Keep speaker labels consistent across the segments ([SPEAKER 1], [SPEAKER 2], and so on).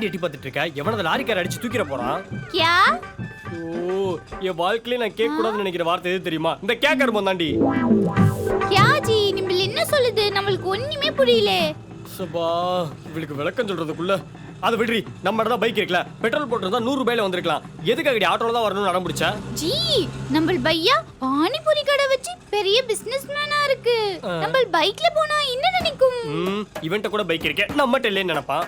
[SPEAKER 1] ஏன்டி எட்டி பார்த்துட்டு இருக்க? எவனது லாரிக்கார அடிச்சு தூக்கிட போறான்?
[SPEAKER 2] யா?
[SPEAKER 1] ஓ என் வாழ்க்கையில நான் கேட்க கூடாதுன்னு நினைக்கிற வார்த்தை எது தெரியுமா? இந்த கேக்கர் தாண்டி.
[SPEAKER 2] யா ஜி நம்மள என்ன சொல்லுது? நம்மளுக்கு ஒண்ணுமே புரியல.
[SPEAKER 1] சபா இவளுக்கு விளக்கம் சொல்றதுக்குள்ள. அது விடுறி நம்ம தான் பைக் இருக்குல்ல பெட்ரோல் போட்டிருந்தா நூறு ரூபாயில வந்திருக்கலாம். எதுக்காக அடி ஆட்டோல தான் வரணும்னு அடம் பிடிச்சா
[SPEAKER 2] ஜி நம்ம பையா பானிபூரி கடை வச்சு பெரிய பிசினஸ் இருக்கு. நம்ம பைக்ல போனா என்ன நினைக்கும்?
[SPEAKER 1] இவன்ட்ட கூட பைக் இருக்கே. நம்மட்ட இல்லைன்னு நினைப்பான்.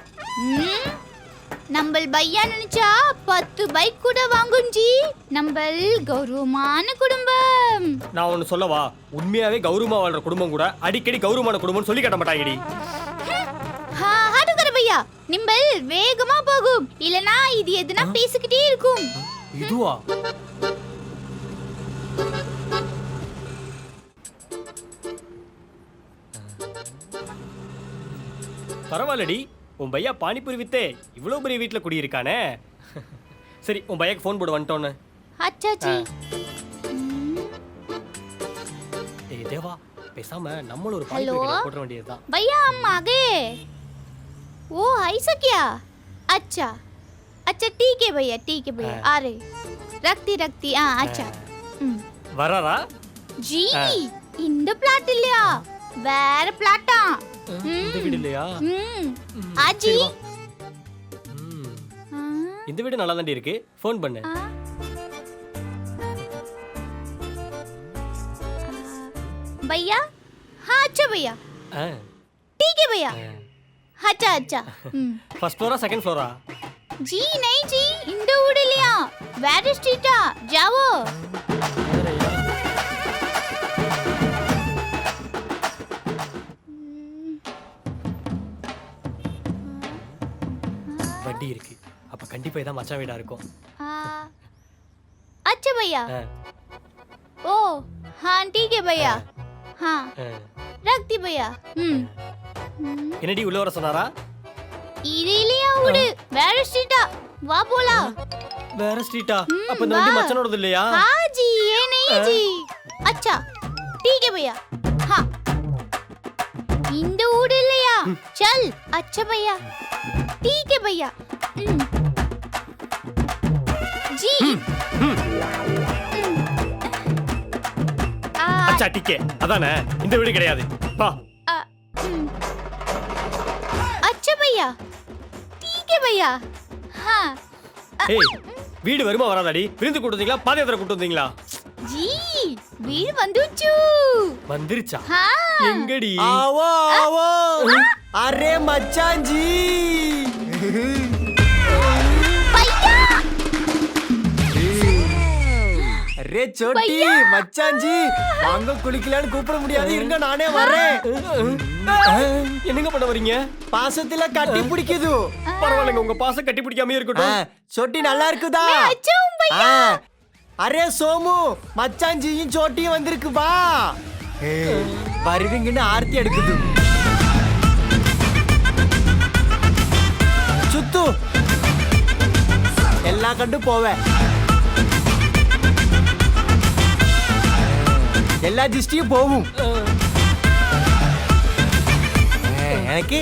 [SPEAKER 2] நம்ம பையா நினைச்சா பத்து பைக் கூட வாங்கும் ஜி. நம்ம கௌரவமான குடும்பம்.
[SPEAKER 1] நான் ஒன்னு சொல்லவா? உண்மையாவே கௌரவமா வாழ்ற குடும்பம் கூட அடிக்கடி கௌரவமான குடும்பம்னு சொல்லி கட்ட மாட்டாங்கடி.
[SPEAKER 2] ஹா, ஆட்டோக்கார பையா. நிம்பல் வேகமா போகும். இல்லனா இது எதுனா பேசிக்கிட்டே இருக்கும்.
[SPEAKER 1] இதுவா? பரவாயில்லடி. உன் பையா பானிபூரி வித்தே இவ்வளவு பெரிய வீட்ல குடியிருக்கானே சரி உன் பையாக்கு ஃபோன் போடு வந்துட்டோன்னு
[SPEAKER 2] அச்சா ஜி
[SPEAKER 1] ஏய் தேவா பேசாம நம்மளும் ஒரு
[SPEAKER 2] Hello?
[SPEAKER 1] பானிபூரி கடை போட வேண்டியதுதான்
[SPEAKER 2] भैया हम आ गए ओ ऐसा क्या अच्छा अच्छा ठीक है भैया ठीक है भैया आ रहे रखती रखती हाँ अच्छा ம்.
[SPEAKER 1] வராரா
[SPEAKER 2] ஜி இந்த பிளாட் இல்லையா வேற பிளாட்டா
[SPEAKER 1] இந்த வீடு இல்லையா
[SPEAKER 2] ம் ஆஜி
[SPEAKER 1] சரி, வா. ம், இந்த வீடு நல்லா தாண்டி இருக்கு ஃபோன் பண்ணு
[SPEAKER 2] भैया हाँ अच्छा भैया
[SPEAKER 1] ஆ
[SPEAKER 2] ठीक है भैया अच्छा अच्छा ம்.
[SPEAKER 1] First Flora second Flora
[SPEAKER 2] G நை ஜி இந்த வீடு இல்லையா வேற ஸ்ட்ரீட்டா ஜாவோ
[SPEAKER 1] வண்டி இருக்கு அப்ப கண்டிப்பா இதான் மச்சான் வீடா இருக்கும்
[SPEAKER 2] आ, अच्छा भैया
[SPEAKER 1] ஆ,
[SPEAKER 2] ओ हाँ ठीक है भैया हाँ
[SPEAKER 1] ஆ.
[SPEAKER 2] रख दी भैया हम्म हम्म,
[SPEAKER 1] என்னடி உள்ள வர சொன்னாரா
[SPEAKER 2] இது இல்லையா வீடு வேற ஸ்ட்ரீட்டா வா போலாம்
[SPEAKER 1] வேற ஸ்ட்ரீட்டா
[SPEAKER 2] ம்,
[SPEAKER 1] அப்ப இந்த வண்டி
[SPEAKER 2] வா.
[SPEAKER 1] மச்சானோடது இல்லையா
[SPEAKER 2] हाँ जी ये नहीं जी अच्छा ठीक है भैया हाँ இந்த வீடு இல்லையா चल अच्छा भैया ठीक है भैया हम्म। जी हम्म। आ,
[SPEAKER 1] அச்சா டிக்கே அதானே இந்த வீடு கிடையாது வா
[SPEAKER 2] आ, हम्म। अच्छा भैया ठीक है भैया हाँ
[SPEAKER 1] ஏய் வீடு வருமா வராதாடி விருந்து கூட்டு வந்தீங்களா பாத யாத்திரை கூட்டு வந்தீங்களா
[SPEAKER 2] जी வீடு வந்துச்சு
[SPEAKER 1] வந்துருச்சா
[SPEAKER 2] हाँ
[SPEAKER 1] எங்கடி
[SPEAKER 3] आवो आवो अरे मचान जी
[SPEAKER 2] भैया
[SPEAKER 3] அரே சோட்டி மச்சாஞ்சி அங்க குளிக்கலான்னு கூப்பிட முடியாது. இருங்க நானே வரேன்
[SPEAKER 1] என்னங்க பண்ண வரீங்க
[SPEAKER 3] பாசத்துல கட்டி பிடிக்குது.
[SPEAKER 1] பரவாயில்லைங்க உங்க பாசம் கட்டி பிடிக்காம இருக்கட்டும்.
[SPEAKER 3] சொட்டி நல்லா இருக்குதா? அரே சோமு மச்சாஞ்சியும் சோட்டியும் வந்திருக்கு வா. வருவீங்கன்னு ஆர்த்தி எடுக்குது. சுத்து எல்லா கண்டு போவேன் எல்லா திஷ்டியும் போகும் ஆ, எனக்கு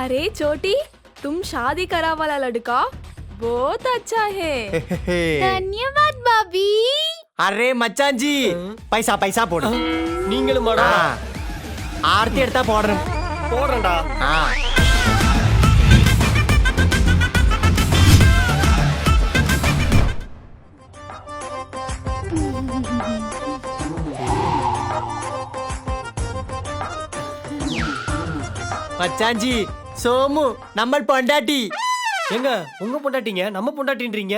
[SPEAKER 4] अरे छोटी तुम शादी करा वाला लड़का बहुत अच्छा है
[SPEAKER 2] धन्यवाद भाभी
[SPEAKER 3] அரே மச்சான் ஜி பைசா பைசா போடு
[SPEAKER 1] நீங்களும்
[SPEAKER 3] ஆ,
[SPEAKER 1] மேடம்
[SPEAKER 3] ஆர்த்தி எடுத்தா போடுறேன்
[SPEAKER 1] போடுறேன்டா
[SPEAKER 3] ஆ. மச்சாஞ்சி சோமு நம்ம பொண்டாட்டி.
[SPEAKER 1] எங்க உங்க பொண்டாட்டிங்க நம்ம பொண்டாட்டின்றீங்க?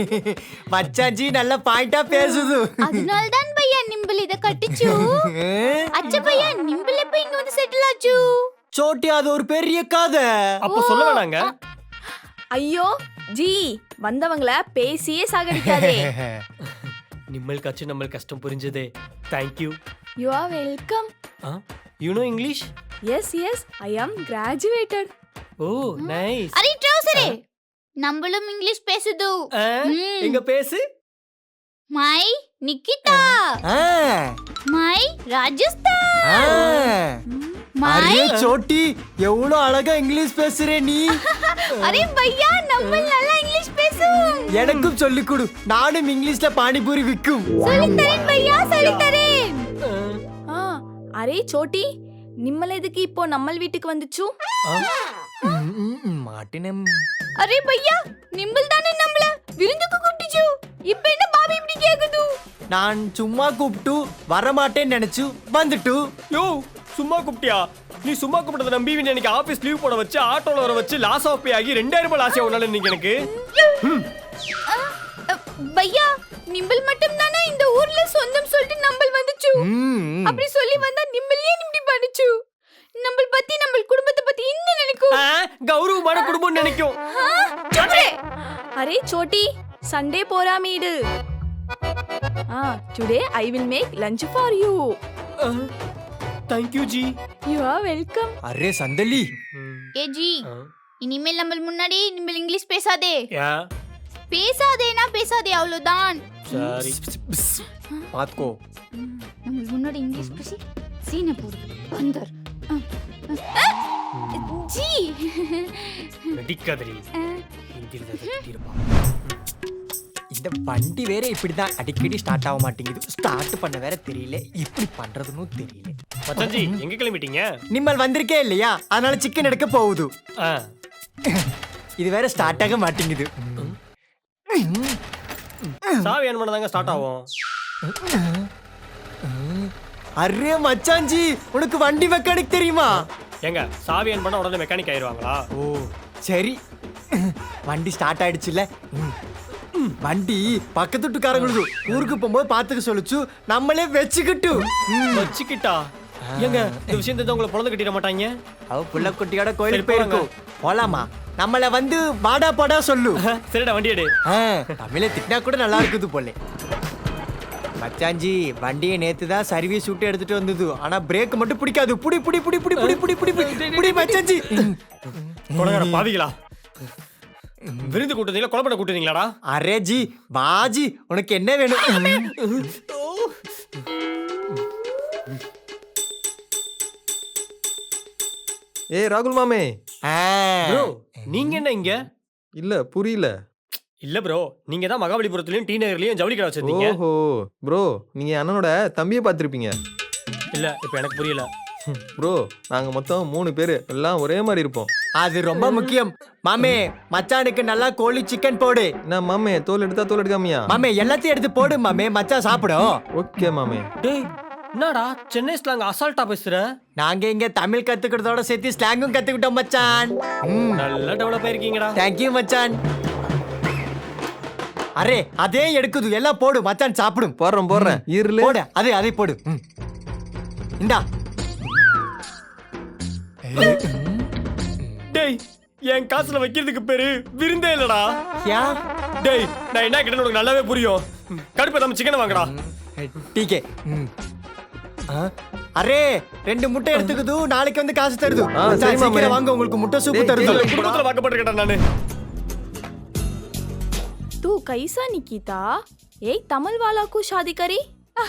[SPEAKER 3] மச்சாஞ்சி நல்ல பாயிண்டா பேசுது.
[SPEAKER 2] அதனால தான் பையா நிம்பிள் இத கட்டிச்சு. அச்சா பையா நிம்பிள் எப்ப இங்க வந்து செட்டில் ஆச்சு?
[SPEAKER 3] சோட்டி அது ஒரு பெரிய கதை.
[SPEAKER 1] அப்ப சொல்ல வேணாங்க.
[SPEAKER 4] ஐயோ ஜி வந்தவங்கள பேசியே சாகடிக்காதே.
[SPEAKER 1] நிம்மல் கச்சு நம்ம கஷ்டம் புரிஞ்சதே.
[SPEAKER 4] Thank you you are
[SPEAKER 1] welcome you no
[SPEAKER 4] English yes yes I am
[SPEAKER 1] graduated oh nice
[SPEAKER 2] array ட்ரௌசரே நம்மளும் இங்கிலீஷ் பேசுது. ம்.
[SPEAKER 1] எங்க பேசு.
[SPEAKER 2] My Nikita.
[SPEAKER 3] My Rajasthan.
[SPEAKER 2] My
[SPEAKER 3] Chhoti எவ்வளவு அழகா இங்கிலீஷ் பேசுறே நீ.
[SPEAKER 2] அரே பையா நம்ம நல்லா இங்கிலீஷ் பேசுவோம்
[SPEAKER 3] எனக்கும் சொல்லிக் கொடு. நானும் இங்கிலீஷ்ல பானிபூரி விற்கும்
[SPEAKER 2] சொல்லித்தரேன் பையா சொல்லித்தரேன்
[SPEAKER 4] ஆ. அரே சோட்டி எதுக்கு இப்போ நம்மள் வீட்டுக்கு வந்துச்சு?
[SPEAKER 3] மாட்டினம்
[SPEAKER 2] அரே பையா நிம்பிள் தானே நம்மள விருந்துக்கு கூப்பிட்டுச்சு. இப்போ என்ன பாபி இப்படி கேக்குது?
[SPEAKER 3] நான் சும்மா கூப்பிட்டு வரமாட்டேன்னு நினைச்சு வந்துட்டு.
[SPEAKER 1] யோ சும்மா கூப்பிட்டியா? நீ சும்மா கூப்பிட்டதை நம்பி எனக்கு ஆபீஸ் லீவ் போட வச்சு ஆட்டோல வர வச்சு லாஸ் ஆஃப் பே ஆகி ரெண்டாயிரம் ரூபாய் லாஸ் ஆகும் இன்னைக்கு எனக்கு.
[SPEAKER 2] பையா நிம்பிள் மட்டும் தானே இந்த ஊர்ல சொந்தம் சொல்லிட்டு நம்பள் வந்துச்சு
[SPEAKER 3] ம்,
[SPEAKER 2] அப்படி சொல்லி வந்தா நிம்பிள்யே இப்படி பண்ணுச்சு நம்மள் பத்தி நம்ம குடும்பத்தை பத்தி இன்னும் நினைக்கும்?
[SPEAKER 1] கௌரவமான குடும்பம் நினைக்கும்.
[SPEAKER 4] அரே சோட்டி சண்டே போராமீடு ஆ today I will make lunch for you
[SPEAKER 1] thank you G.
[SPEAKER 4] You are welcome
[SPEAKER 3] அரே சந்தலி.
[SPEAKER 2] ஏ ஜி இனிமேல் நம்ம முன்னாடி நிம்பிள் இங்கிலீஷ் பேசாதே.
[SPEAKER 1] யா.
[SPEAKER 2] பேசாதேனா பேசாதே அவ்வளவுதான்.
[SPEAKER 1] சரி.
[SPEAKER 3] பாத்துக்கோ
[SPEAKER 2] நம்ம முன்னாடி இங்கிலீஷ் பேசி சீனை போடு வந்தர் ஜி.
[SPEAKER 1] திட்டிருப்பான்.
[SPEAKER 3] இந்த வண்டி வேற இப்படிதான் அடிக்கடி ஸ்டார்ட் ஆக மாட்டேங்குது. ஸ்டார்ட் பண்ண வேற தெரியல. இப்படி பண்றதுன்னு தெரியல.
[SPEAKER 1] மச்சான்ஜி எங்க கிளம்பிட்டீங்க?
[SPEAKER 3] நிம்மல் வந்திருக்கே இல்லையா? அதனால சிக்கன் எடுக்க போகுது.
[SPEAKER 1] ஆ,
[SPEAKER 3] இது வேற ஸ்டார்ட் ஆக மாட்டேங்குது.
[SPEAKER 1] சாவி என்ன பண்ணதாங்க ஸ்டார்ட் ஆகும்
[SPEAKER 3] அரே மச்சாஞ்சி உனக்கு வண்டி மெக்கானிக் தெரியுமா?
[SPEAKER 1] ஏங்க சாவி ஆன் பண்ணா உடனே மெக்கானிக் ஆயிருவாங்களா
[SPEAKER 3] ஓ சரி. வண்டி ஸ்டார்ட் ஆயிடுச்சுல ம். ம், வண்டி பக்கத்து வீட்டுக்காரங்களுக்கு ஊருக்கு போகும்போது பாத்துக்க சொல்லுச்சு. நம்மளே வச்சுக்கிட்டு.
[SPEAKER 1] வச்சுக்கிட்டா? ஏங்க இந்த விஷயம் தெரிஞ்சா உங்களை பொழந்து கட்டிட மாட்டாங்க?
[SPEAKER 3] அவ புள்ள குட்டியோட கோயிலுக்கு போயிருக்கோம் போலாமா? நம்மள வந்து பாடா பாடா சொல்லு.
[SPEAKER 1] சரிடா வண்டி எடு.
[SPEAKER 3] தமிழை திட்டினா கூட நல்லா இருக்குது போல. மச்சாஞ்சி வண்டியை நேத்து தான் சர்வீஸ் விட்டு எடுத்துட்டு வந்தது. ஆனா பிரேக் மட்டும் பிடிக்காது. புடி புடி புடி புடி புடி புடி புடி புடி புடி மச்சாஞ்சி.
[SPEAKER 1] கொடகார பாவிகளா? விருந்து கூட்டுறீங்களா கொலை பண்ண கூட்டுறீங்களாடா
[SPEAKER 3] அரே ஜி பாஜி உனக்கு என்ன வேணும்?
[SPEAKER 5] ஏய் ராகுல் மாமே.
[SPEAKER 1] நீங்க என்ன இங்க?
[SPEAKER 5] இல்ல புரியல.
[SPEAKER 1] இல்ல ப்ரோ நீங்க தான் மகாபலிபுரத்துலயும் டி நகர்லயும் ஜவுளி கடை வச்சிருந்தீங்க.
[SPEAKER 5] ஓஹோ. ப்ரோ நீங்க அண்ணனோட தம்பியை பார்த்திருப்பீங்க.
[SPEAKER 1] இல்ல இப்ப எனக்கு புரியல.
[SPEAKER 5] ப்ரோ நாங்க மொத்தம் மூணு பேரு. எல்லாம் ஒரே மாதிரி இருப்போம்.
[SPEAKER 3] அது ரொம்ப முக்கியம். மாமே மச்சானுக்கு நல்லா கோழி சிக்கன் போடு.
[SPEAKER 5] என்ன மாமே தோல் எடுத்தா தோல் எடுக்காமையா?
[SPEAKER 3] மாமே எல்லாத்தையும் எடுத்து போடு மாமே. மச்சான் சாப்பிடும்.
[SPEAKER 5] ஓகே மாமே.
[SPEAKER 1] டேய் என்னடா சென்னை ஸ்லாங் அசால்ட்டா பேசுற?
[SPEAKER 3] நாங்க இங்க தமிழ் கத்துக்கிறதோட சேர்த்து ஸ்லாங்கும் கத்துக்கிட்டோம் மச்சான். ம்
[SPEAKER 1] நல்லா டெவலப் ஆயிருக்கீங்கடா.
[SPEAKER 3] தேங்க்யூ மச்சான். அரே அதே எடுக்குது. எல்லாம் போடு மச்சான் சாப்பிடும்.
[SPEAKER 5] போடுறேன் போடுறேன். இருளு.
[SPEAKER 3] போடு அதே அதே போடு. இந்தா.
[SPEAKER 1] டேய் என் காசுல வைக்கிறதுக்கு பேரு விருந்தே இல்லடா.
[SPEAKER 3] யா?
[SPEAKER 1] டேய் நான் என்ன கிட்ட உனக்கு நல்லாவே புரியும். கடுப்பு நம்ம சிக்கனை வாங்கடா.
[SPEAKER 3] டீகே. அரே ரெண்டு முட்டை எடுத்துக்குது நாளைக்கு வந்து காசு தருது. வாங்க உங்களுக்கு முட்டை சூப்பு தருது.
[SPEAKER 1] குடும்பத்துல வாக்கப்பட்டிருக்கேன் நானு.
[SPEAKER 4] तू कैसा निकिता एक तमिल वाला को शादी करी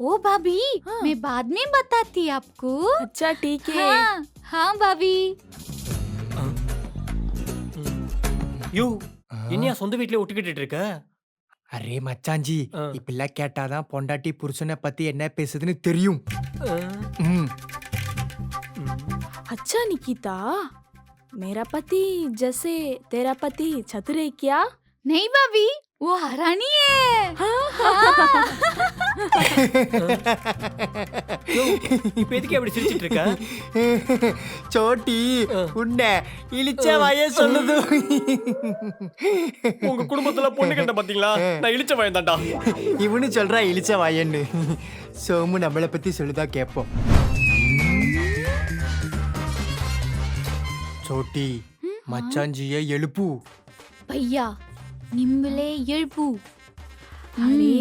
[SPEAKER 2] ओ भाभी मैं बाद में बताती आपको
[SPEAKER 4] अच्छा ठीक है
[SPEAKER 2] हाँ हाँ भाभी
[SPEAKER 1] யூ என்னையா சொந்த வீட்லயே ஒட்டுக்கிட்டு இருக்க
[SPEAKER 3] அரே மச்சாஞ்சி
[SPEAKER 1] ஆ.
[SPEAKER 3] இப்பெல்லாம் கேட்டாதான் பொண்டாட்டி புருஷனை பத்தி என்ன பேசுதுன்னு தெரியும் ம்.
[SPEAKER 4] अच्छा निकिता मेरा पति जैसे तेरा पति चतुर है क्या
[SPEAKER 2] नहीं भाभी वो हरानी है
[SPEAKER 1] யோ, இப்ப எதுக்கு அப்படி சிரிச்சிட்டு இருக்க
[SPEAKER 3] சோட்டி உன்னை இழிச்ச வாய சொல்லுது
[SPEAKER 1] உங்க குடும்பத்துல பொண்ணு கண்ட பாத்தீங்களா நான் இழிச்ச பையன் தான்டா
[SPEAKER 3] இவனு சொல்றா இழிச்ச வாயன்னு சோமு நம்மளை பத்தி சொல்லுதா கேப்போம் சோட்டி மச்சாஞ்சிய எழுப்பு.
[SPEAKER 2] भैया நிம்பளே எழுப்பு.
[SPEAKER 4] அரே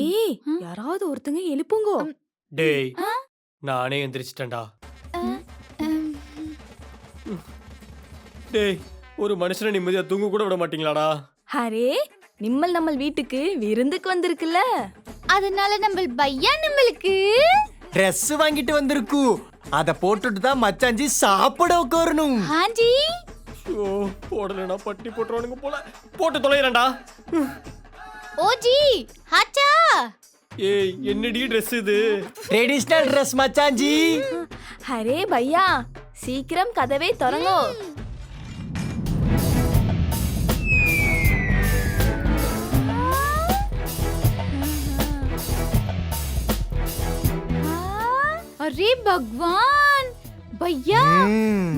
[SPEAKER 4] யாராவது ஒருத்தங்க எழுப்புங்கோ.
[SPEAKER 1] டேய் நானே எந்திரிச்சிட்டேன்டா. டேய் ஒரு மனுஷனை நிம்மதியா தூங்க கூட விட மாட்டீங்களாடா?
[SPEAKER 4] அரே நிம்மல் நம்ம வீட்டுக்கு விருந்துக்கு வந்திருக்குல்ல.
[SPEAKER 2] அதனால நம்ம பையா நம்மளுக்கு?
[SPEAKER 3] ட்ரெஸ் வாங்கிட்டு வந்திருக்கு. அத போட்டுட்டு தான் மச்சாஞ்சி சாப்பிட உட்காரணும்
[SPEAKER 2] ஆஞ்சி.
[SPEAKER 1] ஓ போடலடா பட்டி போட்டுறவனுங்க போல. போட்டு
[SPEAKER 2] தொலைறடா ஓஜி ஹாச்சா
[SPEAKER 1] ஏய் என்னடி Dress இது?
[SPEAKER 3] ட்ரெடிஷனல் ட்ரெஸ் மச்சாஞ்சி.
[SPEAKER 4] அரே பையா சீக்கிரம் கதவை திறங்கோ.
[SPEAKER 2] அரே பகவான்! பையா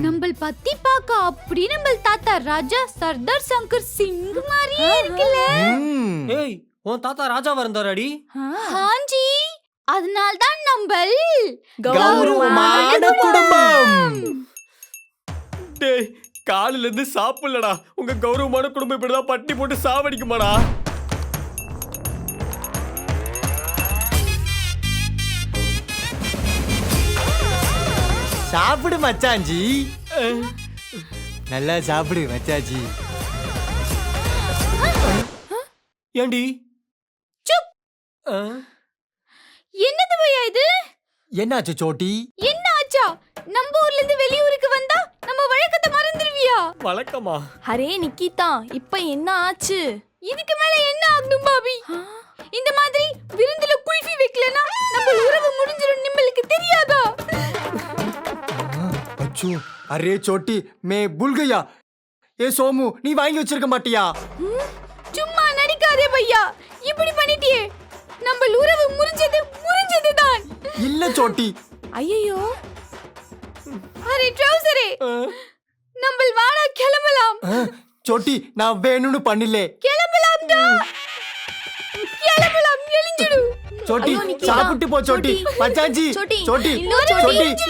[SPEAKER 2] நம்மள் பத்தி பாக்க அப்படி நம்ம தாத்தா ராஜா சர்தார் சங்கர் சிங் மாதிரியே இருக்குல்ல?
[SPEAKER 1] ஏய் உன் தாத்தா ராஜாவா இருந்தாரடி?
[SPEAKER 2] ஹாஞ்சி அதனால தான் நம்மள்
[SPEAKER 3] கௌரவமான குடும்பம்.
[SPEAKER 1] டேய் காலில இருந்து சாப்பிடலடா. உங்க கௌரவமான குடும்பம் இப்படிதான் பட்டி போட்டு சாவடிக்குமாடா.
[SPEAKER 3] சாப்பிடு மச்சாஞ்சி நல்லா சாப்பிடு மச்சாஞ்சி
[SPEAKER 1] ஏண்டி?
[SPEAKER 2] என்னது பையா இது?
[SPEAKER 3] என்னாச்சு சோட்டி?
[SPEAKER 2] என்ன ஆச்சா நம்ம ஊர்ல இருந்து வெளியூருக்கு வந்தா நம்ம வழக்கத்தை மறந்துடுவியா
[SPEAKER 1] வழக்கமா?
[SPEAKER 4] அரே நிக்கிதா இப்ப என்ன ஆச்சு?
[SPEAKER 2] இதுக்கு மேல என்ன ஆகணும் பாபி? இந்த மாதிரி விருந்துல குல்ஃபி வைக்கலனா நம்ம உறவு முடிஞ்சிரும் நிம்மளுக்கு தெரியாதா?
[SPEAKER 3] அச்சோ அரே சோட்டி மே புல் கயா ஏ சோமு நீ வாங்கி வச்சிருக்க மாட்டியா?
[SPEAKER 2] சும்மா நடிக்காதே பையா. இப்படி பண்ணிட்டியே. நம்ம உறவு முறிஞ்சது முறிஞ்சதுதான்.
[SPEAKER 3] இல்ல சோட்டி.
[SPEAKER 4] ஐயோ
[SPEAKER 2] அரே ட்ரௌசரே நம்ம வாடா கிளம்பலாம்.
[SPEAKER 3] சோட்டி நான் வேணும்னு பண்ணல
[SPEAKER 2] கிளம்பலாம்டா. கிளம்பலாம் எழிஞ்சிடு.
[SPEAKER 3] சோட்டி
[SPEAKER 4] ஐயோ.
[SPEAKER 3] சாப்பிட்டு போ சோட்டி. மச்சாஞ்சி
[SPEAKER 4] சோட்டி.
[SPEAKER 3] சோட்டி.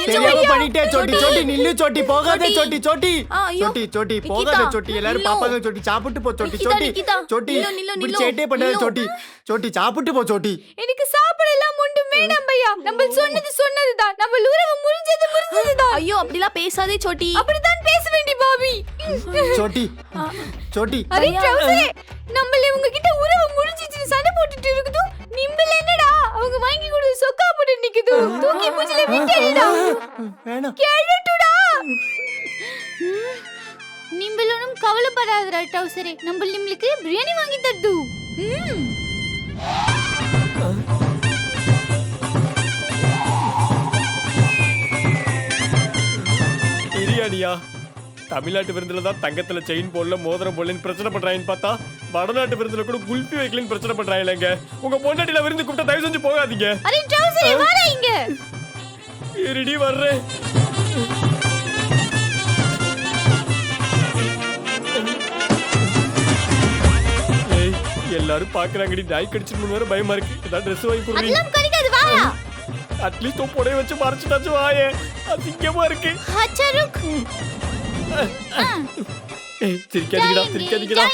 [SPEAKER 3] தெரியாம. பண்ணிட்டே சோட்டி
[SPEAKER 4] சோட்டி.
[SPEAKER 3] நில்லு சோட்டி போகாத
[SPEAKER 4] சோட்டி.
[SPEAKER 3] சோட்டி சோட்டி
[SPEAKER 4] ஐயோ.
[SPEAKER 3] சோட்டி போகாத சோட்டி எல்லாரும். பாப்பாங்க சோட்டி சாப்பிட்டு போ சோட்டி சோட்டி. சோட்டி இப்படி. சேட்டே பண்ணாத. சோட்டி சோட்டி சாப்பிட்டு போ சோட்டி
[SPEAKER 2] எனக்கு சாப்பிடலாம் ஒன்றும் வேண்டாம் பையா நம்ம சொன்னது சொன்னதுதான் நம்ம உறவு முறிஞ்சது முறிஞ்சதுதான்
[SPEAKER 4] ஐயோ அப்படிலாம் பேசாதே சோட்டி
[SPEAKER 2] அப்படித்தான் பேச வேண்டி பாபி
[SPEAKER 3] சோட்டி சோட்டி.
[SPEAKER 2] அரே
[SPEAKER 4] பையா.
[SPEAKER 2] ட்ரௌசரே நம்மள உங்க கிட்ட உறவு முறிஞ்சிச்சு சண்டை போட்டுட்டு இருக்குது நிம்பல் என்னடா? அவங்க வாங்கி கொடுத்து சொக்கா போட்டு நிக்குது தூக்கி மூஞ்சில விட்டேடா
[SPEAKER 3] வேணாம்.
[SPEAKER 2] கேளுட்டுடா நிம்பலனும் கவலைப்படாதடா ட்ரௌசரே நம்ம நிம்பளுக்கு பிரியாணி வாங்கி தருது. ம்.
[SPEAKER 1] பிரியாணியா? தமிழ்நாட்டு விருந்தில் தான் தங்கத்தில் செயின் போடல மோதிரம் போடலன்னு பிரச்சனை பண்ணுறாங்கன்னு பார்த்தா வடநாட்டு விருந்தில் கூட குல்பி வைக்கலன்னு பிரச்சனை பண்ணுறாங்க உங்க பொண்டாட்டில விருந்து கூப்பிட்டா தயவு செஞ்சு போகாதீங்க. இருடி வர்றேன். எல்லாரும் பாக்குறாங்கடி நாய் கடிச்சிட்டு வர பயமா இருக்கு. ஏதாவது ட்ரெஸ் வாங்கி
[SPEAKER 2] கொடுங்க
[SPEAKER 1] அட்லீஸ்ட் உன் புடவை வச்சு மறைச்சிட்டாச்சும் வாயே. அதிகமா இருக்கு? சிரிக்காதீங்கடா சிரிக்காதீங்கடா